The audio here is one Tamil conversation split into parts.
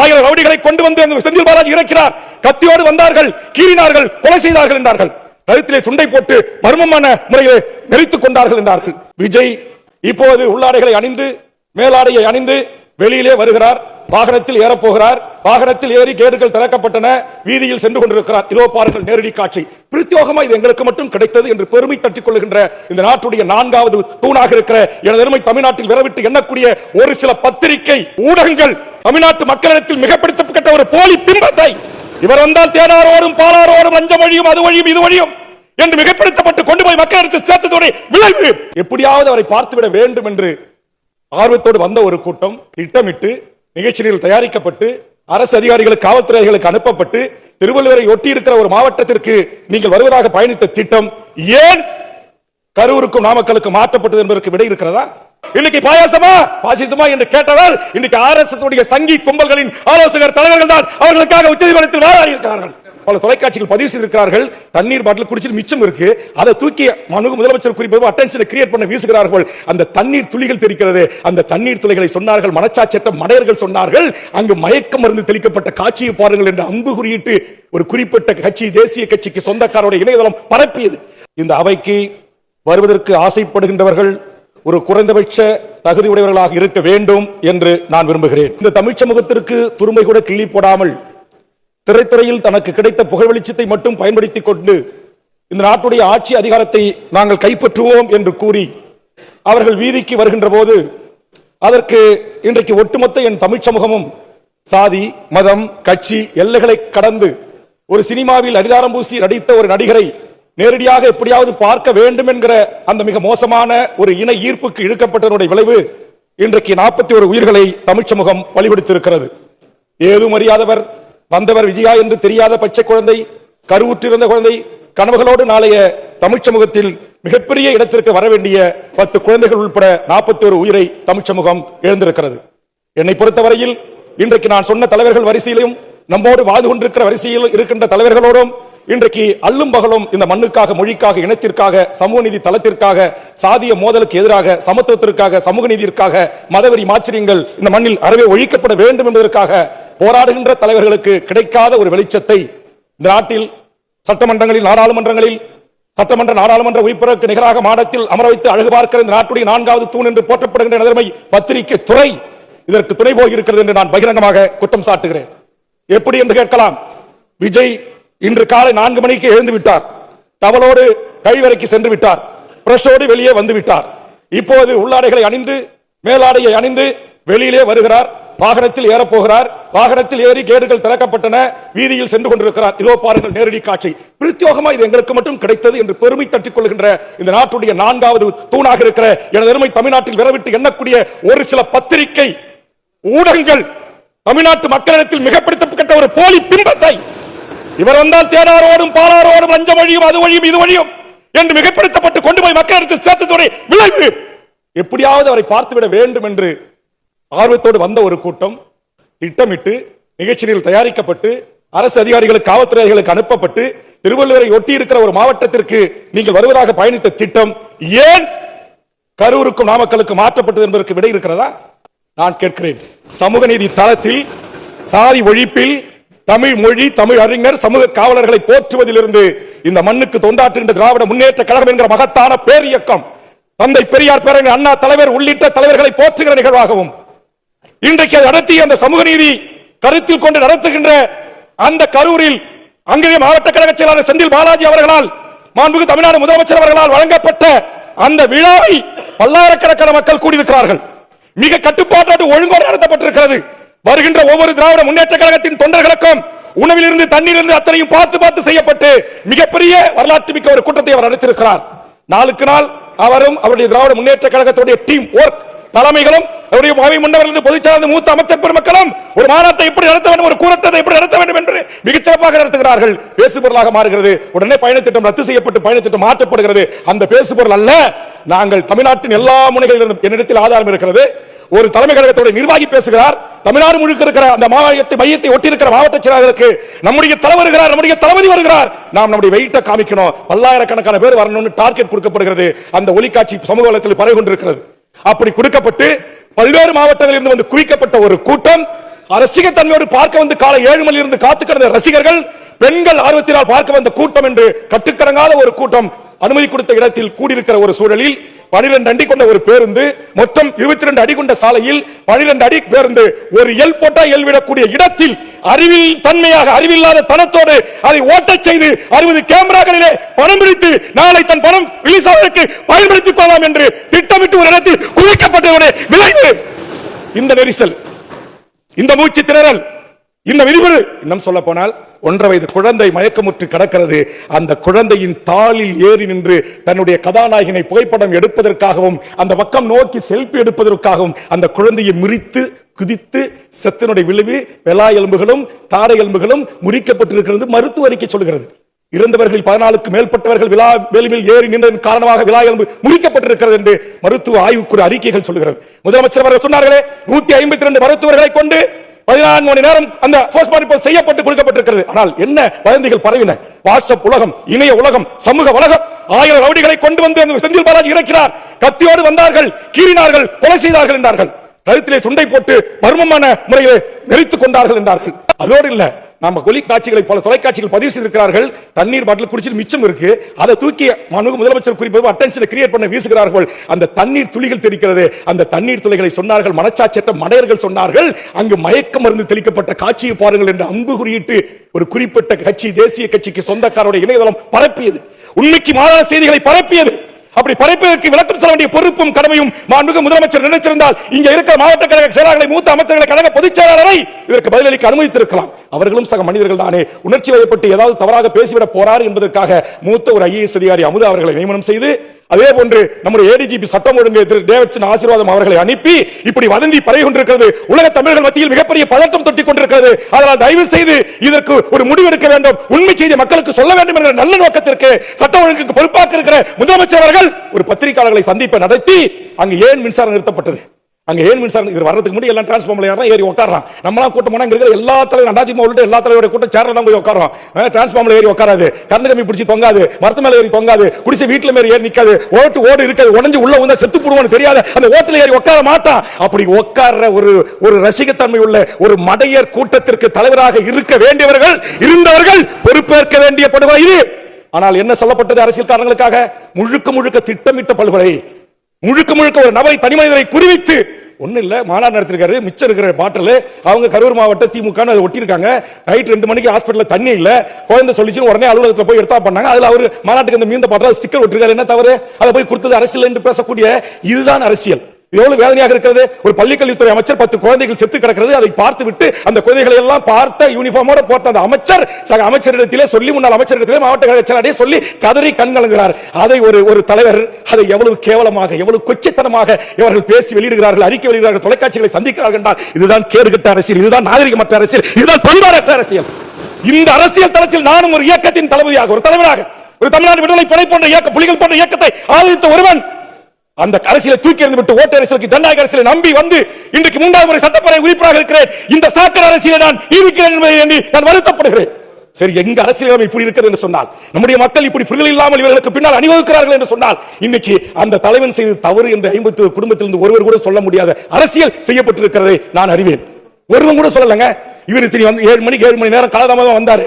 ஆயிரம் ரவுடிகளை கொண்டு வந்து அங்கு செந்தில் பாலாஜி இறக்கிறார். கத்தியோடு வந்தார்கள் கீறினார்கள் கொலை செய்தார்கள் என்றார்கள். கழுத்திலே துண்டை போட்டு மர்மமான முறையிலே நெறித்துக் கொண்டார்கள் என்றார்கள். விஜய் இப்போது உள்ளாடைகளை அணிந்து மேலாடையை அணிந்து வெளியிலே வருகிறார். வாகனத்தில் ஏறப்போகிறார். வாகனத்தில் ஏறி கேடுகள் திறக்கப்பட்டன. வீதியில் சென்று கொண்டிருக்கிறார். இதோ பாருங்கள் நேரடி காட்சி. பிரத்யோகமா இது எங்களுக்கு மட்டும் கிடைத்தது என்று பெருமை தட்டிக் கொள்கின்ற இந்த நாட்டுடைய நான்காவது தூணாக இருக்கிற எனது எருமை தமிழ்நாட்டில் விரவிட்டு எண்ணக்கூடிய ஒரு சில பத்திரிகை ஊடகங்கள் தமிழ்நாட்டு மக்களிடத்தில் மிகப்படுத்தப்பட்ட ஒரு போலி பிம்பத்தை. இவர் வந்தால் தேனாரோடும் பாலாரோடும் லஞ்சம் வழியும் அது வழியும் இது வழியும் என்று மிகப்படுத்தப்பட்டு கொண்டு போய் மக்களிடத்தில் சேர்த்ததோட விளைவு. எப்படியாவது அவரை பார்த்துவிட வேண்டும் என்று ஆர்வத்தோடு வந்த ஒரு கூட்டம் திட்டமிட்டு நிகழ்ச்சியில் தயாரிக்கப்பட்டு அரசு அதிகாரிகளுக்கு காவல்துறைகளுக்கு அனுப்பப்பட்டு திருவள்ளுவரை ஒட்டி இருக்கிற ஒரு மாவட்டத்திற்கு நீங்கள் வருவதாக பயணித்த திட்டம் ஏன் கரூருக்கும் நாமக்கலுக்கு மாற்றப்பட்டது என்பதற்கு விடை இருக்கிறதா? இன்னைக்கு பாயாசமா பாசிசமா என்று கேட்டவர் இன்னைக்கு ஆர் எஸ் உடைய சங்கி கும்பல்களின் ஆலோசகர் தலைவர்கள் தான் அவர்களுக்காக உச்சநீதிமன்றத்தில் வாதாடி இருக்கிறார்கள். பல தொலைக்காட்சிகள் பதிவு செய்திருக்கிறார்கள். தண்ணீர் பாட்டில் குடிச்சிட்டு மிச்சம் இருக்கு. அதை தூக்கி மனு முதலமைச்சர் குறிப்பிட்டு அட்டென்ஷனை கிரியேட் பண்ண வீசுகிறார்கள். அந்த தண்ணீர் துளிகள் தெரிக்கிறது அந்த தண்ணீர் துளிகளை சொன்னார்கள். மனச்சாட்சட்ட மடையர்கள் சொன்னார்கள். அங்கு மயக்க மருந்து தெளிக்கப்பட்ட காட்சியை பாருங்கள் என்று அன்பு குறியிட்டு ஒரு குறிப்பிட்ட கட்சி தேசிய கட்சிக்கு சொந்தக்காரோட இணையதளம் பரப்பியது. இந்த அவைக்கு வருவதற்கு ஆசைப்படுகின்றவர்கள் ஒரு குறைந்தபட்ச தகுதி உடையவர்களாக இருக்க வேண்டும் என்று நான் விரும்புகிறேன். இந்த தமிழ் சமூகத்திற்கு கூட கிள்ளி போடாமல் திரைத்துறையில் தனக்கு கிடைத்த புகழ் வெளிச்சத்தை மட்டும் பயன்படுத்திக் கொண்டு இந்த நாட்டுடைய ஆட்சி அதிகாரத்தை நாங்கள் கைப்பற்றுவோம் என்று கூறி அவர்கள் வீதிக்கு வருகின்ற போது அதற்கு இன்றைக்கு ஒட்டுமொத்த என் தமிழ் சமூகமும் சாதி மதம் கட்சி எல்லைகளை கடந்து ஒரு சினிமாவில் அரிதாரம் பூசி நடித்த ஒரு நடிகரை நேரடியாக எப்படியாவது பார்க்க வேண்டும் என்கிற அந்த மிக மோசமான ஒரு இன ஈர்ப்புக்கு இழுக்கப்பட்டதனுடைய விளைவு இன்றைக்கு நாற்பத்தி ஒரு உயிர்களை தமிழ் சமூகம் பலிகொடுத்திருக்கிறது. ஏதும் அறியாதவர் வந்தவர் விஜயா என்று தெரியாத பச்சை குழந்தை கருவுற்றிருந்த குழந்தை கனவுகளோடு நாளைய தமிழ் சமூகத்தில் மிகப்பெரிய இடத்திற்கு வர வேண்டிய பத்து குழந்தைகள் உள்பட நாற்பத்தி ஒரு உயிரை தமிழ் சமூகம் இழந்திருக்கிறது. என்னை பொறுத்தவரையில் இன்றைக்கு நான் சொன்ன தலைவர்கள் வரிசையிலும் நம்மோடு வாழ்ந்து கொண்டிருக்கிற வரிசையில் இருக்கின்ற தலைவர்களோடும் இன்றைக்கு அல்லும் பகலும் இந்த மண்ணுக்காக மொழிக்காக இனத்திற்காக சமூக நீதி தளத்திற்காக சாதிய மோதலுக்கு எதிராக சமத்துவத்திற்காக சமூக நீதிற்காக மதவெறி மாச்சரியங்கள் இந்த மண்ணில் அறவே ஒழிக்கப்பட வேண்டும் என்பதற்காக போராடுகின்ற தலைவர்களுக்கு கிடைக்காத ஒரு வெளிச்சத்தை இந்த நாட்டில் சட்டமன்றங்களில் நாடாளுமன்றங்களில் சட்டமன்ற நாடாளுமன்ற உறுப்பினருக்கு நிகராக மாடத்தில் அமர வைத்து அழகு பார்க்கிற இந்த நாட்டுடைய நான்காவது தூண் என்று போற்றப்படுகின்ற நிலைமை பத்திரிகை துறை இதற்கு துணை போயிருக்கிறது என்று நான் பகிரங்கமாக குற்றம் சாட்டுகிறேன். எப்படி என்று கேட்கலாம். விஜய் இன்று காலை நான்கு மணிக்கு எழுந்து விட்டார். டவலோடு கழிவறைக்கு சென்று விட்டார். பிரஷோடு வெளியே வந்து விட்டார். இப்போது உள்ளாடைகளை அணிந்து மேலாடையை அணிந்து வெளியிலே வருகிறார். வாகனத்தில் ஏறப்போகிறார். வாகனத்தில் ஏறி கேடுகள் திறக்கப்பட்டன. வீதியில் சென்று கொண்டிருக்கிறார். இதோ பாருங்கள் நேரடி காட்சி. பிரத்யோகமா இது எங்களுக்கு மட்டும் கிடைத்தது என்று பெருமை தட்டிக் கொள்கின்ற இந்த நாட்டுடைய நான்காவது தூணாக இருக்கிற எனது எருமை தமிழ்நாட்டில் விரவிட்டு எண்ணக்கூடிய ஒரு சில பத்திரிகை ஊடகங்கள் தமிழ்நாட்டு மக்களிடத்தில் மிகப்படுத்தப்பட்ட ஒரு போலி பிம்பத்தை இவர் வந்தால் தேனாரோடும் பாலாரோடும் லஞ்சம் வழியும் அது வழியும் இது வழியும் என்று மிகப்படுத்தப்பட்டு கொண்டு போய் மக்களிடத்தில் சேர்த்ததுடைய விளைவு. எப்படியாவது அவரை பார்த்துவிட வேண்டும் என்று ஆர்வத்தோடு வந்த ஒரு கூட்டம் திட்டமிட்டு நிகழ்ச்சியில் தயாரிக்கப்பட்டு அரசு அதிகாரிகளுக்கு காவல்துறைகளுக்கு அனுப்பப்பட்டு திருவள்ளுவரை ஒட்டி இருக்கிற ஒரு மாவட்டத்திற்கு நீங்கள் வருவதாக பயணித்த திட்டம் ஏன் கரூருக்கும் நாமக்கலுக்கும் மாற்றப்பட்டது என்பதற்கு விடை இருக்கிறதா? நான் கேட்கிறேன். சமூக நீதி தளத்தில் சாதி ஒழிப்பில் தமிழ் மொழி தமிழ் அறிஞர் சமூக காவலர்களை போற்றுவதிலிருந்து இந்த மண்ணுக்கு தொண்டாற்றுகின்ற திராவிட முன்னேற்ற கழகம் என்கிற மகத்தான பேர் இயக்கம் தந்தை பெரியார் பேரறிஞர் அண்ணா தலைவர் உள்ளிட்ட தலைவர்களை போற்றுகிற நிகழ்வாகவும் இன்றைக்கு அதை நடத்திய அந்த சமூக நீதி கருத்தில் கொண்டு நடத்துகின்ற அந்த கரூரில் அங்கே மாவட்ட கழக செயலாளர் செந்தில் பாலாஜி அவர்களால் மாண்புக்கு தமிழ்நாடு முதலமைச்சர் அவர்களால் வழங்கப்பட்ட அந்த விழாவை பல்லாயிரக்கணக்கான மக்கள் கூடியிருக்கிறார்கள். மிக கட்டுப்பாட்டோடு ஒழுங்கோடு நடத்தப்பட்டிருக்கிறது. வருகின்ற ஒவ்வொரு திராவிட முன்னேற்ற கழகத்தின் தொண்டர்களுக்கும் உணவிலிருந்து தண்ணீரிலிருந்து அத்தனையும் பார்த்து பார்த்து செய்யப்பட்டு மிகப்பெரிய வரலாற்று மிக்க ஒரு கூட்டத்தை அவர் நடத்திருக்கிறார் நாளுக்கு நாள் அவரும் அவருடைய திராவிட முன்னேற்ற கழகத்துடைய டீம் ஒர்க் தலைமைகளும் அவருடைய மாவை முன்னவர்கள் பொதுச்சார்ந்த மூத்த அமைச்சர் பெருமக்களும் ஒரு மாநாட்டை எப்படி நடத்த வேண்டும் ஒரு கூட்டத்தை எப்படி நடத்த வேண்டும் என்று மிகச்சிறப்பாக நடத்துகிறார்கள். பேசுபொருளாக மாறுகிறது. உடனே பயணத்திட்டம் ரத்து செய்யப்பட்டு பயணத்திட்டம் மாற்றப்படுகிறது. அந்த பேசுபொருள் அல்ல. நாங்கள் தமிழ்நாட்டின் எல்லா முனைகளிலும் என்னிடத்தில் ஆதாரம் இருக்கிறது. ஒரு தலைமை கழகத்துடைய நிர்வாகி பேசுகிறார். தமிழ்நாடு முழுக்க இருக்கிற அந்த மாவட்டத்தை மையத்தை ஒட்டி இருக்கிற மாவட்ட செயலாளர்களுக்கு நம்முடைய தலைவர் வருகிறார் நம்முடைய தளபதி வருகிறார். நாம் நம்முடைய வெயிட்ட காமிக்கணும். பல்லாயிரக்கணக்கான பேர் வரணும்னு டார்கெட் கொடுக்கப்படுகிறது. அந்த ஒலிக்காட்சி சமூக வளத்தில் பரவி கொண்டிருக்கிறது. அப்படி கொடுக்கப்பட்டு பல்வேறு மாவட்டங்களில் இருந்து வந்து குவிக்கப்பட்ட ஒரு கூட்டம். ரசிகத்தன்மையோடு பார்க்க வந்து காலை ஏழு மணியில் இருந்து காத்து கிடந்த ரசிகர்கள் பெண்கள் ஆர்வத்தினால் பார்க்க வந்த கூட்டம் என்று கட்டுக்கடங்காத ஒரு கூட்டம் அனுமதி கொடுத்த இடத்தில் கூடியிருக்கிற ஒரு சூழலில் 12 அடி கொண்ட ஒரு பேருந்து மொத்தம் 22 அடி கொண்ட சாலையில் 12 அடி பேருந்து. ஒரு எல் போட்டா எல் விடக்கூடிய இடத்தில் அறிவில் தன்மையாக அறிவில்லாத தனத்தோடு அதை ஓட்டச் செய்து அறுபது கேமராக்களிலே பணம் பிடித்து நாளை தன் பணம் ரிலீஸ் ஆவதற்கு பயன்படுத்திக் கொள்ளலாம் என்று திட்டமிட்டு ஒரு இடத்தில் குவிக்கப்பட்டவருடைய விளைவு. இந்த நெரிசல் இந்த மூச்சு திணறல் இந்த விதிமுறை இன்னும் சொல்ல போனால் ஒன்றரை வயது குழந்தை மயக்கமுற்று கிடக்கிறது. அந்த குழந்தையின் தாளில் ஏறி நின்று தன்னுடைய கதாநாயகனை புகைப்படம் எடுப்பதற்காகவும் அந்த பக்கம் நோக்கி செல்ஃபி எடுப்பதற்காகவும் அந்த குழந்தையை முறித்து குதித்து செத்தனுடைய விளைவு வெலா எலும்புகளும் தாடை எலும்புகளும் முறிக்கப்பட்டிருக்கிறது மருத்துவ அறிக்கை சொல்கிறது. இறந்தவர்கள் பதினாலுக்கு மேற்பட்டவர்கள் விழா வேலுமில் ஏறி நின்றதன் காரணமாக விழா எலும்பு முறிக்கப்பட்டிருக்கிறது என்று மருத்துவ ஆய்வுக்குறு அறிக்கைகள் சொல்கிறது. முதலமைச்சர் அவர்கள் சொன்னார்களே நூத்தி ஐம்பத்தி இரண்டு மருத்துவர்களை கொண்டு பதினான்கு மணி நேரம் அந்த போஸ்ட்மார்டம் ரிப்போர்ட் செய்யப்பட்டு கொடுக்கப்பட்டிருக்கிறது. ஆனால் என்ன வதந்திகள் பரவின? வாட்ஸ்அப் உலகம் இணைய உலகம் சமூக உலகம் ஆயிரம் ரவுடிகளை கொண்டு வந்து அந்த செந்தில் பாலாஜி இறக்கிறார். கத்தியோடு வந்தார்கள் கீறினார்கள் கொலை செய்தார்கள் என்றார்கள். கழுத்திலே துண்டை போட்டு மர்மமான முறையில் நெரித்துக் கொண்டார்கள் என்றார்கள். அதோடு இல்ல நம்ம ஒலி காட்சிகளை பல தொலைக்காட்சிகள் பதிவு செய்திருக்கிறார்கள். தண்ணீர் பாட்டில் குடிச்சிட்டு மிச்சம் இருக்கு. அதை தூக்கி மாண்புமிகு முதலமைச்சர் குறிப்பு அட்டென்ஷனை கிரியேட் பண்ண வீசுகிறார்கள். அந்த தண்ணீர் துளிகள் தெரிக்கிறது அந்த தண்ணீர் துளிகளை சொன்னார்கள். மனச்சாட்சியற்ற மடையர்கள் சொன்னார்கள். அங்கு மயக்க மருந்து தெளிக்கப்பட்ட காட்சியை பாருங்கள் என்று அம்பு குறியிட்டு ஒரு குறிப்பிட்ட கட்சி தேசிய கட்சிக்கு சொந்தக்காரருடைய இணையதளம் பரப்பியது. உண்மைக்கு மாறான செய்திகளை பரப்பியது. அப்படி படைப்பதற்கு விளக்கம் சொல்ல வேண்டிய பொறுப்பும் கடமையும் மாண்புக முதலமைச்சர் நினைத்திருந்தால் இங்க இருக்கிற மாவட்ட கழக செயலாளர்களை மூத்த அமைச்சர்களை கழக பொதுச் செயலாளரை இதற்கு பதிலளிக்க அனுமதித்திருக்கலாம். அவர்களும் சக மனிதர்கள் தானே. உணர்ச்சி வயப்பட்டு ஏதாவது தவறாக பேசிவிட போறார் என்பதற்காக மூத்த ஒரு ஐஏஎஸ் அதிகாரி அமுதா அவர்களை நியமனம் செய்து அதே போன்று நம்முடைய ஏடிஜிபி சட்டம் ஒழுங்கு திரு டேவிட்சன் ஆசீர்வாதம் அவர்களை அனுப்பி இப்படி வதந்தி பரவி கொண்டிருக்கிறது. உலக தமிழர்கள் மத்தியில் மிகப்பெரிய பதட்டம் தொட்டிக் கொண்டிருக்கிறது. அதனால் தயவு செய்து இதற்கு ஒரு முடிவு எடுக்க வேண்டும். உண்மை செய்தி மக்களுக்கு சொல்ல வேண்டும் என்ற நல்ல நோக்கத்திற்கு சட்ட ஒழுங்குக்கு பொறுப்பாக இருக்கிற முதலமைச்சர் அவர்கள் ஒரு பத்திரிகையாளர்களை சந்திப்பை நடத்தி அங்கு ஏன் மின்சாரம் நிறுத்தப்பட்டது? அங்க ஏன் மின்சாரம் இவர் வர்றதுக்கு முன்னாடி எல்லாம் டிரான்ஸ்ஃபார்மில் யாரா ஏறி உட்காரான் நம்மளாம் கூட்டம் போனால் இருக்கிற எல்லா தலைவர் அண்ணாதிமுக உள்ளிட்ட எல்லா தலைவரோட கூட்டம் சேர்ல தான் போய் உட்காரோம் டிரான்ஸ்ஃபார்மில் ஏறி உட்காராது கரண்ட் கம்பி பிடிச்சி தொங்காது. மரத்து மேலே ஏறி தொங்காது. குடிசை வீட்டுல மேலே ஏறி நிக்காது. ஓட்டு ஓடு இருக்காது. உடஞ்சு உள்ள வந்து செத்து போடுவோம்னு தெரியாத. அந்த ஓட்டில் ஏறி உட்கார மாட்டான். அப்படி உட்கார்ற ஒரு ஒரு ரசிகத்தன்மை உள்ள ஒரு மடையர் கூட்டத்திற்கு தலைவராக இருக்க வேண்டியவர்கள் இருந்தவர்கள் பொறுப்பேற்க வேண்டிய படுகொலை இது. ஆனால் என்ன சொல்லப்பட்டது அரசியல் காரணங்களுக்காக முழுக்க முழுக்க திட்டமிட்ட படுகொலை. முழுக்க முழுக்க ஒரு நபரை தனி மனிதரை குறிவித்து ஒண்ணு இல்ல மாநாடு நடத்திருக்காரு மிச்சம் இருக்கிற பாட்டில் அவங்க கரூர் மாவட்ட திமுக அதை ஒட்டியிருக்காங்க. நைட் ரெண்டு மணிக்கு ஹாஸ்பிட்டலில் தண்ணி இல்ல குழந்தை சொல்லிச்சு உடனே அலுவலகத்தில் போய் எடுத்தா பண்ணாங்க. அதுல அவர் மாநாட்டுக்கு அந்த மீந்த பாட்டில் ஸ்டிக்கர் ஒட்டிருக்காரு. என்ன தவறு? அதை போய் கொடுத்தது அரசியல் என்று பேசக்கூடிய இதுதான் அரசியல். எவ்வளவு வேதனையாக இருக்கிறது? ஒரு பள்ளிக்கல்வித்துறை அமைச்சர் பத்து குழந்தைகள் செத்து கிடக்கிறது. அதை பார்த்து விட்டு அந்த குழந்தைகளை எல்லாம் பார்த்த யூனிஃபார்மோட போட்ட அந்த அமைச்சர் சக அமைச்சரிடத்திலே சொல்லி முன்னாள் அமைச்சரிடத்திலே மாவட்ட கழக செயலாளரே சொல்லி கதறி கண்கலங்குகிறார். அதை ஒரு ஒரு தலைவர் அதை எவ்வளவு கேவலமாக எவ்வளவு கொச்சத்தனமாக இவர்கள் பேசி வெளியிடுகிறார்கள் அறிக்கை வெளியிடுகிறார்கள் தொலைக்காட்சிகளை சந்திக்கிறார்கள் என்றால் இதுதான் கேடுகட்ட அரசியல் இதுதான் நாகரிகமற்ற அரசியல் இதுதான் பண்பாடற்ற அரசியல். இந்த அரசியல் தளத்தில் நானும் ஒரு இயக்கத்தின் தளபதியாக ஒரு தலைவராக ஒரு தமிழ்நாடு விடுதலை படை போன்ற இயக்க புலிகள் போன்ற இயக்கத்தை ஆதரித்த ஒருவன் அந்த அரசியலை தூக்கி எறிந்து விட்டு ஓட்டு அரசியலுக்கு ஜனநாயக அரசியலை நம்பி வந்து இன்றைக்கு மூன்றாவது முறை சட்டப்பேரவை உறுப்பினராக இருக்கிறேன். இந்த சாக்கடை அரசியலை நான் இருக்கிறேன் என்பதை எண்ணி நான் வருத்தப்படுகிறேன். சரி எங்க அரசியல் இப்படி இருக்கிறது என்று சொன்னால் நம்முடைய மக்கள் இப்படி புரிதல் இல்லாமல் இவர்களுக்கு பின்னால் அணிவகுக்கிறார்கள் என்று சொன்னால் இன்னைக்கு அந்த தலைவன் செய்த தவறு என்று ஐம்பத்து குடும்பத்திலிருந்து ஒருவர் கூட சொல்ல முடியாத அரசியல் செய்யப்பட்டிருக்கிறதை நான் அறிவேன். ஒருவன் கூட சொல்லலங்க. இவர் இத்தனை வந்து ஏழு மணிக்கு ஏழு மணி நேரம் காலதாமதம் வந்தாரு.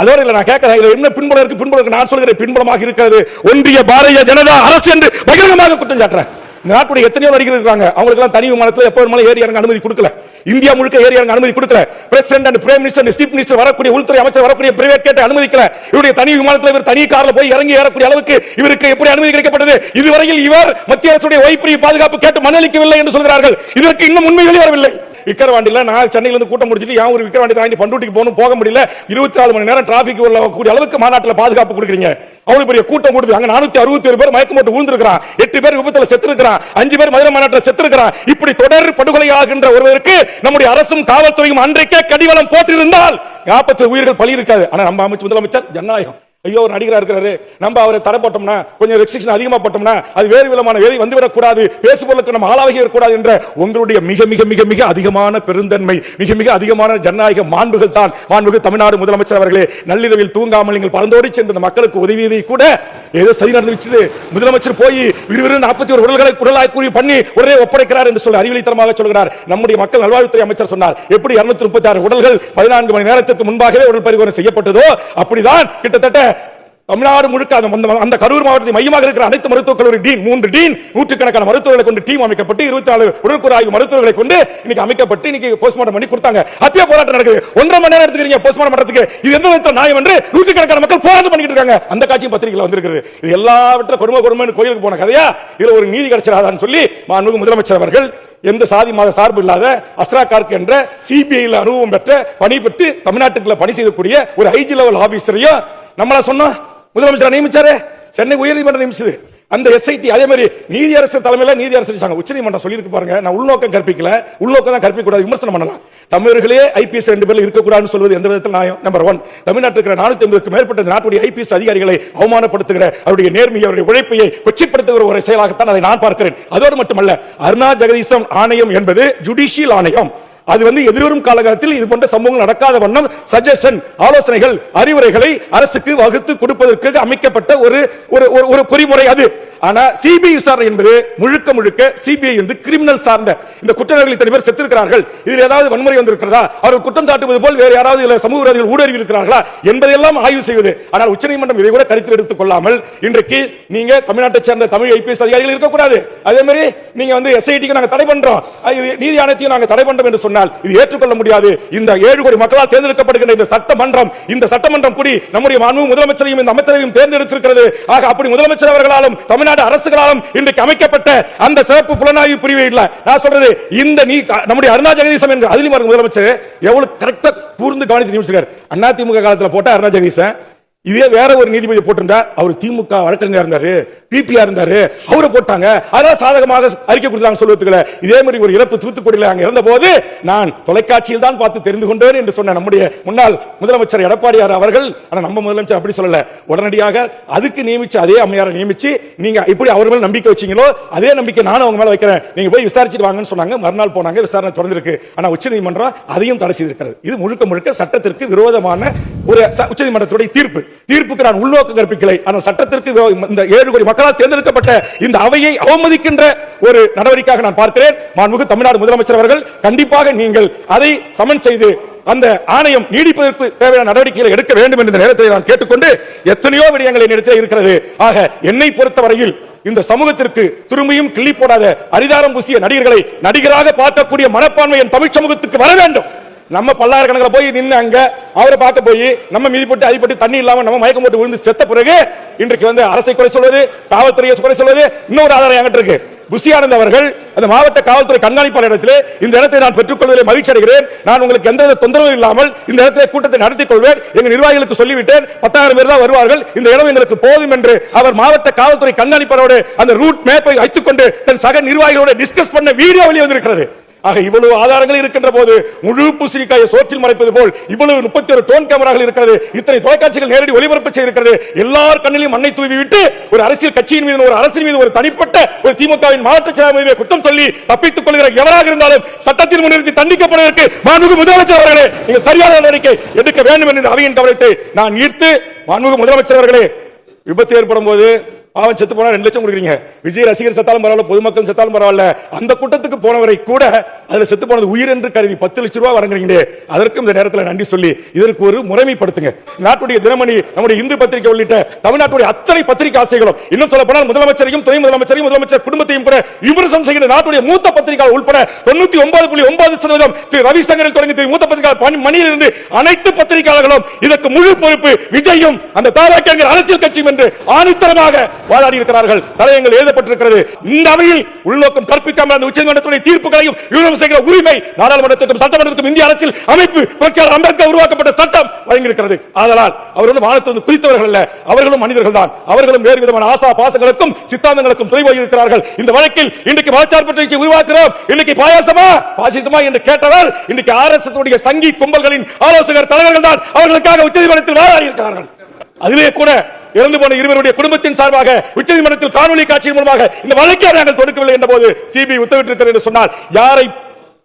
அதோட இல்லை நான் கேட்கிறேன். இதில் என்ன பின்புலம் இருக்கு? பின்புலம் இருக்கு. நான் சொல்கிறேன் பின்புலமாக இருக்கிறது. ஒன்றிய பாரதிய ஜனதா அரசு என்று பகிரங்கமாக குற்றம் சாட்டுறேன். இந்த நாட்டுடைய எத்தனையோ நடிகர் இருக்காங்க. அவங்களுக்கு எல்லாம் தனி விமானத்தில் எப்போ வேணுமாலும் ஏறி இறங்க அனுமதி கொடுக்கல. இந்தியா முழுக்க ஏறி இறங்க அனுமதி கொடுக்கல. President and prime minister chief minister வரக்கூடிய உள்துறை அமைச்சர் வரக்கூடிய பிரைவேட் கேட்டு அனுமதிக்கல. இவருடைய தனி விமானத்தில் இவர் தனி காரில் போய் இறங்கி ஏறக்கூடிய அளவுக்கு இவருக்கு எப்படி அனுமதி கிடைக்கப்பட்டது? இதுவரையில் இவர் மத்திய அரசுடைய வைப்பிரிய பாதுகாப்பு கேட்டு மனளிக்கவில்லை என்று சொல்கிறார்கள். இதற்கு இன்னும் உண்மை வெளிவரவில்லை விக்கிரவாண்டியில் நான் சென்னையிலேருந்து கூட்டம் முடிச்சுட்டு ஏன் ஒரு விக்கிரவாண்டி தாண்டி பண்டூட்டிக்கு போகணும் போக முடியல. இருபத்தி நாலு மணி நேரம் டிராபிக் உள்ள கூடிய அளவுக்கு மாநாட்டில் பாதுகாப்பு கொடுக்குறீங்க. அவ்வளவு பெரிய கூட்டம் கொடுத்து அங்க நானூத்தி அறுபத்தி ஏழு பேர் மயக்கம் போட்டு விழுந்திருக்கிறான். எட்டு பேர் விபத்தில் செத்து இருக்கிறான் அஞ்சு பேர் மதுரை மாநாட்டில் செத்து இருக்கிறான் இப்படி தொடர் படுகொலை ஆகின்ற ஒருவருக்கு நம்முடைய அரசும் காவல்துறையும் அன்றைக்கே கடிவளம் போட்டிருந்தால் நாற்பத்தி உயிர்கள் பலி இருக்காது ஆனா நம்ம அமைச்சர் முதலமைச்சர் ஜனநாயகம். ஐயோ ஒரு நடிகராக இருக்கிறாரு. நம்ம அவரை தடை போட்டோம்னா கொஞ்சம் ரெஸ்ட்ரிக்ஷன் அதிகமாக போட்டோம்னா அது வேறு விதமான வேலை வந்துவிடக்கூடாது. பேசுபொருளுக்கு நம்ம ஆளாகி கூடாது என்ற உங்களுடைய மிக மிக மிக மிக அதிகமான பெருந்தன்மை மிக மிக அதிகமான ஜனநாயக மாண்புகள் தான் மாண்புகள் தமிழ்நாடு முதலமைச்சர் அவர்களே. நள்ளிரவில் தூங்காமல் நீங்கள் பறந்தோடி சென்ற மக்களுக்கு உதவியதை கூட ஏதோ சரி நடந்துச்சு முதலமைச்சர் போய் விறுவிறு நாற்பத்தி ஒரு உடல்களை உடலாய் கூறி பண்ணி உடனே ஒப்படைக்கிறார் என்று சொல்லி அறிவிலித்தனமாக சொல்கிறார். நம்முடைய மக்கள் நல்வாழ்வுத்துறை அமைச்சர் சொன்னார். எப்படி 236 முப்பத்தி ஆறு உடல்கள் பதினான்கு மணி நேரத்திற்கு முன்பாகவே உடல் பரிவர்த்தனை செய்யப்பட்டதோ அப்படிதான் கிட்டத்தட்ட தமிழ்நாடு முழுக்க அந்த- அந்த கரூர் மாவட்டத்தை மையமாக இருக்கிற அனைத்து மருத்துவக் கல்லூரி டீன் மூன்று டீன் நூற்றுக்கணக்கான மருத்துவர்களை கொண்டு டீம் அமைக்கப்பட்டு இருபத்தி நாலு உடற்கூறு ஆய்வு மருத்துவர்களை கொண்டு இன்னைக்கு அமைக்கப்பட்டு இன்னைக்கு போஸ்ட்மார்ட்டம் பண்ணி கொடுத்தாங்க. அப்பயே போராட்டம் நடக்குது. ஒன்றரை மணி நேரம் எடுத்துக்கிறீங்க போஸ்ட்மார்ட்டம் பண்றதுக்கு. இது எந்த விதத்தில் நியாயம் என்று நூற்றுக்கணக்கான மக்கள் போராட்டம் பண்ணிட்டு இருக்காங்க. அந்த காட்சியும் பத்திரிகையில் வந்திருக்கிறது. இது எல்லாவற்ற கொடுமை கொடுமைன்னு கோயிலுக்கு போன கதையா? இதுல ஒரு நீதி கிடைச்சிடாதான்னு சொல்லி மாண்புமிகு முதலமைச்சர் அவர்கள் எந்த சாதி மாத சார்பு இல்லாத அஸ்ரா கார்க் என்ற சிபிஐல அனுபவம் பெற்ற பணி பெற்று தமிழ்நாட்டுக்குள்ள பணி செய்யக்கூடிய ஒரு ஐஜி லெவல் ஆபீசரையும் நம்மளா சொன்னோம் முதலமைச்சர் நியமிச்சாரு? சென்னை உயர்நீதிமன்றம் நியமிச்சது. அந்த எஸ்ஐடி அதே மாதிரி நீதியரசர் தலைமையில நீதியரசர் உச்சநீதிமன்றம் சொல்லியிருக்கு பாருங்க. நான் உள்நோக்கம் கற்பிக்கல. உள்நோக்கம் தான் கற்பிக்க கூடாது விமர்சனம் பண்ணலாம். தமிழர்களே ஐபிஎஸ் ரெண்டு பேர்ல இருக்கக்கூடாதுன்னு சொல்வது எந்த விதத்தில் நியாயம்? நம்பர் ஒன் தமிழ்நாட்டில் இருக்கிற நானூத்தி ஐம்பதுக்கு மேற்பட்ட நாட்டுடைய ஐபிஎஸ் அதிகாரிகளை அவமானப்படுத்துகிற அவருடைய நேர்மையை அவருடைய உழைப்பையை கொச்சிப்படுத்துகிற ஒரு செயலாகத்தான் அதை நான் பார்க்கிறேன். அதோடு மட்டுமல்ல அருணா ஜெகதீசம் ஆணையம் என்பது ஜுடிஷியல் ஆணையம். அது வந்து எதிர்வரும் காலகட்டத்தில் இது போன்ற சம்பவங்கள் நடக்காத வண்ணம் சஜஷன் ஆலோசனைகள் அறிவுரைகளை அரசுக்கு வகுத்து கொடுப்பதற்கு அமைக்கப்பட்ட ஒரு ஒரு ஒரு- ஒரு பொறிமுறை அது. ஆனா சிபிஐ விசாரணை என்பது முழுக்க முழுக்க சிபிஐ வந்து கிரிமினல் சார்ந்த இந்த குற்றவாளிகள் இத்தனை பேர் செத்திருக்கிறார்கள். இதில் ஏதாவது வன்முறை வந்திருக்கிறதா? அவர்கள் குற்றம் சாட்டுவது போல் வேறு யாராவது இதுல சமூக விரோதிகள் ஊடுருவி இருக்கிறார்களா? என்பதையெல்லாம் ஆய்வு செய்வது. ஆனால் உச்சநீதிமன்றம் இதை கூட கருத்தில் எடுத்துக் கொள்ளாமல் இன்றைக்கு நீங்க தமிழ்நாட்டை சேர்ந்த தமிழ் ஐபிஎஸ் அதிகாரிகள் இருக்கக்கூடாது. அதே மாதிரி நீங்க வந்து எஸ்ஐடிக்கு நாங்கள் தடை பண்றோம். நீதி ஆணையத்தையும் நாங்கள் தடை பண்றோம் என்று சொன்னால் இது ஏற்றுக்கொள்ள முடியாது. இந்த ஏழு கோடி மக்களால் தேர்ந்தெடுக்கப்படுகின்ற இந்த சட்டமன்றம் இந்த சட்டமன்றம் கூடி நம்முடைய மாண்பு முதலமைச்சரையும் இந்த அமைச்சரையும் தேர்ந்தெடுத்திருக்கிறது. ஆக அப்படி முதலமைச்சர் அவர்களாலும் தமிழ் தமிழ்நாடு அரசுகளாலும் இன்றைக்கு அமைக்கப்பட்ட அந்த சிறப்பு புலனாய்வு பிரிவு இல்ல. நான் சொல்றது இந்த நீ நம்முடைய அருணா ஜெகதீசன் என்ற அதிலும் முதலமைச்சர் எவ்வளவு கரெக்டா கூர்ந்து கவனித்து நியமிச்சிருக்காரு. அண்ணா திமுக காலத்துல போட்ட அருணா ஜெகதீசன் இதே வேற ஒரு நீதிபதி போட்டிருந்தா அவர் திமுக வழக்கறிஞர் இருந்தாரு பிபிஆர் இருந்தாரு அவரை போட்டாங்க. அதனால சாதகமாக அறிக்கை கொடுத்தாங்க சொல்லுவதுக்குள்ள இதே மாதிரி ஒரு இறப்பு தூத்துக்குடியில் அங்க இருந்த போது நான் தொலைக்காட்சியில் தான் பார்த்து தெரிந்து கொண்டேன் என்று சொன்ன நம்முடைய முன்னாள் முதலமைச்சர் எடப்பாடியார் அவர்கள் ஆனா நம்ம முதலமைச்சர் அப்படி சொல்லல. உடனடியாக அதுக்கு நியமிச்சு அதே அம்மையாரை நியமிச்சு நீங்க இப்படி அவர் மேல நம்பிக்கை வச்சீங்களோ அதே நம்பிக்கை நானும் அவங்க மேல வைக்கிறேன். நீங்க போய் விசாரிச்சுட்டு வாங்கன்னு சொன்னாங்க. மறுநாள் போனாங்க விசாரணை தொடர்ந்திருக்கு. ஆனா உச்சநீதிமன்றம் அதையும் தடை செய்திருக்கிறது. இது முழுக்க முழுக்க சட்டத்திற்கு விரோதமான ஒரு ச- உச்சநீதிமன்றத்துடைய தீர்ப்பு. தீர்ப்புக்கு நான் உள்நோக்கம் கற்பிக்கலை. ஆனால் சட்டத்திற்கு இந்த ஏழு கோடி மக்களால் தேர்ந்தெடுக்கப்பட்ட இந்த அவையை அவமதிக்கின்ற ஒரு நடவடிக்கையாக நான் பார்க்கிறேன். மாண்புமிகு தமிழ்நாடு முதலமைச்சர் அவர்கள் கண்டிப்பாக நீங்கள் அதை சமன் செய்து அந்த ஆணையம் நீடிப்பதற்கு தேவையான நடவடிக்கைகளை எடுக்க வேண்டும் என்ற நேரத்தை நான் கேட்டுக்கொண்டு எத்தனையோ விடயங்கள் என்னிடத்தில் இருக்கிறது. ஆக என்னை பொறுத்தவரையில் இந்த சமூகத்திற்கு திரும்பியும் கிள்ளி போடாத அரிதாரம் பூசிய நடிகர்களை நடிகராக பார்க்கக்கூடிய மனப்பான்மை என் தமிழ் சமூகத்துக்கு வர வேண்டும். நம்ம பல்லாயிரக்கணக்கில் போய் நின்று அங்கே அவரை பார்க்க போய் நம்ம மீதி போட்டு அதிப்பட்டு தண்ணி இல்லாமல் நம்ம மயக்கம் போட்டு விழுந்து செத்த பிறகு இன்றைக்கு வந்து அரசை குறை சொல்வது காவல்துறையை குறை சொல்வது இன்னொரு ஆதாரம் என்கிட்ட இருக்கு. புஷியானந்த் அவர்கள் அந்த மாவட்ட காவல்துறை கண்காணிப்பாளர் இடத்திலே இந்த இடத்தை நான் பெற்றுக்கொள்வதில் மகிழ்ச்சி அடைகிறேன். நான் உங்களுக்கு எந்த தொந்தரவும் இல்லாமல் இந்த இடத்துல கூட்டத்தை நடத்திக் கொள்வேன். எங்க நிர்வாகிகளுக்கு சொல்லிவிட்டேன். பத்தாயிரம் பேர் தான் வருவார்கள். இந்த இடம் எங்களுக்கு போதும் என்று அவர் மாவட்ட காவல்துறை கண்காணிப்பாளரோடு அந்த ரூட் மேப்பை வைத்துக் கொண்டு தன் சக நிர்வாகிகளோட டிஸ்கஸ் பண்ண வீடியோ வெளியே வந்திருக்கிறது. ஆக இவ்வளவு ஆதாரங்கள் இருக்கின்ற போது முழு பூசணிக்காயை சோற்றில் மறைப்பது போல் இவ்வளவு முப்பத்தி ஒரு டோன் கேமராக்கள் இருக்கிறது இத்தனை தொலைக்காட்சிகள் நேரடி ஒளிபரப்பு செய்திருக்கிறது எல்லார் கண்ணிலும் மண்ணை தூவி விட்டு ஒரு அரசியல் கட்சியின் மீது ஒரு அரசின் மீது ஒரு தனிப்பட்ட ஒரு திமுகவின் மாவட்ட செயலாளர் குற்றம் சொல்லி தப்பித்துக் கொள்கிற எவராக இருந்தாலும் சட்டத்தின் முன்னிறுத்தி தண்டிக்கப்படுவதற்கு மாண்புமிகு முதலமைச்சர் அவர்களே நீங்கள் சரியான நடவடிக்கை எடுக்க வேண்டும் என்ற அவையின் கவனத்தை நான் ஈர்த்து மாண்புமிகு முதலமைச்சர் அவர்களே விபத்து ஏற்படும் போது அவன் செத்து போனா ரெண்டு லட்சம் கொடுக்குறீங்க. விஜய் ரசிகர் செத்தாலும் பரவாயில்ல பொதுமக்கள் செத்தாலும் பரவாயில்ல. அந்த கூட்டத்துக்கு போனவரை கூட அதுல செத்து போனது உயிர் என்று கருதி பத்து லட்சம் ரூபாய் வழங்குறீங்களே. அதற்கும் இந்த நேரத்தில் நன்றி சொல்லி இதற்கு ஒரு முறைமைப்படுத்துங்க. நாட்டுடைய தினமணி நம்முடைய இந்து பத்திரிகை உள்ளிட்ட தமிழ்நாட்டுடைய அத்தனை பத்திரிகை ஆசைகளும் இன்னும் சொல்ல போனால் முதலமைச்சரையும் துணை முதலமைச்சரையும் முதலமைச்சர் குடும்பத்தையும் கூட விமர்சனம் செய்கிற நாட்டுடைய மூத்த பத்திரிகை உட்பட தொண்ணூத்தி ஒன்பது புள்ளி ஒன்பது சதவீதம் திரு ரவிசங்கரில் தொடங்கி திரு மூத்த பத்திரிகை மணியிலிருந்து அனைத்து பத்திரிகையாளர்களும் இதற்கு முழு பொறுப்பு விஜயும் அந்த தாராக்கிய அரசியல் கட்சியும் என்று ஆணித்தரமாக வாதாடி இருக்கிறார்கள். தலையங்கள் எழுதப்பட்டிருக்கிறது. இந்த அவையில் உள்நோக்கம் கற்பிக்காமல் அந்த உச்சநீதிமன்றத்துடைய தீர்ப்புகளையும் விமர்சனம் செய்கிற உரிமை நாடாளுமன்றத்திற்கும் சட்டமன்றத்துக்கும் இந்திய அரசியல் அமைப்பு புரட்சியாளர் அம்பேத்கர் உருவாக்கப்பட்ட சட்டம் வழங்கியிருக்கிறது. ஆதலால் அவர்களும் வானத்திலிருந்து குதித்தவர்கள் அல்ல. அவர்களும் மனிதர்கள் தான். அவர்களும் வேறு விதமான ஆசா பாசங்களுக்கும் சித்தாந்தங்களுக்கும் துணை இருக்கிறார்கள் இந்த வழக்கில் இன்றைக்கு மதச்சார்பற்ற கட்சியை உருவாக்குறோம் இன்னைக்கு பாயாசமா? பாசிசமா என்று கேட்டவர் இன்னைக்கு ஆர் எஸ் எஸ் உடைய சங்கி கும்பல்களின் ஆலோசகர் தலைவர்கள் தான் அவர்களுக்காக உச்சநீதிமன்றத்தில் வாதாடி இருக்கிறார்கள். அதுவே கூட இறந்து போன இருவருடைய குடும்பத்தின் சார்பாக உச்சநீதிமன்றத்தில் காணொலி காட்சியின் மூலமாக இந்த வழக்கை நாங்கள் தொடுக்கவில்லை என்ற போது சிபிஐ உத்தரவிட்டிருக்கிறது என்று சொன்னால் யாரை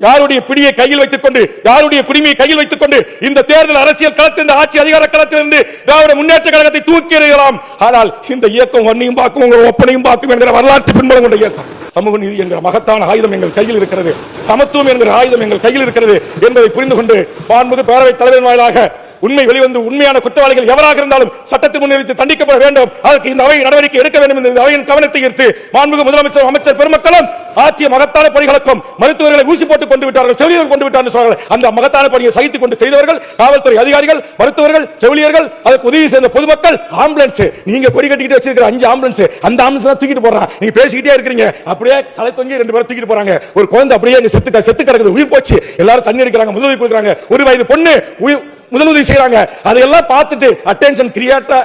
யாருடைய பிடியை கையில் வைத்துக் கொண்டு யாருடைய குடிமையை கையில் வைத்துக் கொண்டு இந்த தேர்தல் அரசியல் களத்தில் இந்த ஆட்சி அதிகார களத்திலிருந்து திராவிட முன்னேற்ற கழகத்தை தூக்கி எறியலாம். ஆனால் இந்த இயக்கம் ஒன்னையும் பார்க்கும் உங்கள் ஒப்பனையும் பார்க்கும் என்கிற வரலாற்று பின்புலம் கொண்ட இயக்கம். சமூக நீதி என்கிற மகத்தான ஆயுதம் எங்கள் கையில் இருக்கிறது. சமத்துவம் என்கிற ஆயுதம் எங்கள் கையில் இருக்கிறது என்பதை புரிந்து கொண்டு பான்முக பேரவைத் தலைவரின் வாயிலாக உண்மை வெளிவந்து உண்மையான குற்றவாளிகள் எவராக இருந்தாலும் சட்டத்தில் முன்னிறுத்தி தண்டிக்கப்பட வேண்டும். அதற்கு இந்த அவை நடவடிக்கை எடுக்க வேண்டும் என்று அவையின் கவனத்தை ஈர்த்து மாண்புமிகு முதலமைச்சர் அமைச்சர் பெருமக்களும் ஆற்றிய மகத்தான பணிகளுக்கும் மருத்துவர்களை ஊசி போட்டு கொண்டு விட்டார்கள் செவிலியர்கள் கொண்டு விட்டார்கள் சொன்னார்கள். அந்த மகத்தான பணியை சகித்துக் கொண்டு செய்தவர்கள் காவல்துறை அதிகாரிகள் மருத்துவர்கள் செவிலியர்கள் அதற்கு உதவி செய்த பொதுமக்கள் ஆம்புலன்ஸ். நீங்க கொடி கட்டிக்கிட்டு வச்சிருக்கிற அஞ்சு ஆம்புலன்ஸ். அந்த ஆம்புலன்ஸ் தான் தூக்கிட்டு போறான் நீங்க பேசிக்கிட்டே இருக்கிறீங்க. அப்படியே தலை தொங்கி ரெண்டு பேரும் தூக்கிட்டு போறாங்க. ஒரு குழந்தை அப்படியே செத்து செத்து கிடக்குது உயிர் போச்சு. எல்லாரும் தண்ணி அடிக்கிறாங்க முதலுதவி கொடுக்குறாங்க. ஒரு வயது பொண்ணு உயிர் முதலுதவி செய்யறாங்க அதையெல்லாம் பார்த்துட்டு அட்டென்ஷன் கிரியேட்டா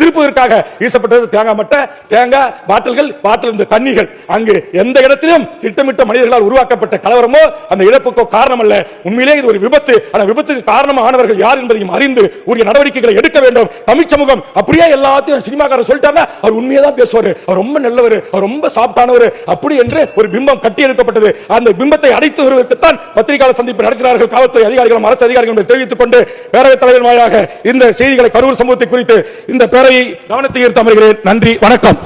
திருப்புவதற்காக வீசப்பட்டது தேங்காய் மட்டை தேங்காய் பாட்டில்கள் பாட்டில் இந்த தண்ணிகள். அங்கு எந்த இடத்திலும் திட்டமிட்ட மனிதர்களால் உருவாக்கப்பட்ட கலவரமோ அந்த இழப்புக்கோ காரணம் அல்ல உண்மையிலே இது ஒரு விபத்து. அந்த விபத்துக்கு காரணமானவர்கள் யார் என்பதையும் அறிந்து உரிய நடவடிக்கைகளை எடுக்க வேண்டும். தமிழ் சமூகம் அப்படியே எல்லாத்தையும் சினிமாக்காரர் சொல்லிட்டாங்க அவர் உண்மையை தான் பேசுவார். அவர் ரொம்ப நல்லவர் அவர் ரொம்ப சாப்பிட்டானவர் அப்படி என்று ஒரு பிம்பம் கட்டி எடுக்கப்பட்டது அந்த பிம்பத்தை அடைத்து வருவதற்குத்தான் பத்திரிகையாளர் சந்திப்பு நடத்தினார்கள் காவல்துறை அதிகாரிகளும் அரசு அதிகாரிகளும் தெரிவித்துக் கொண்டு பேரவைத் தலைவர் வாயாக இந்த செய்திகளை கரூர் சமூகத்தை குறித்து இந்த பேரவையை கவனத்தை ஈர்த்து அமர்கிறேன். நன்றி வணக்கம்.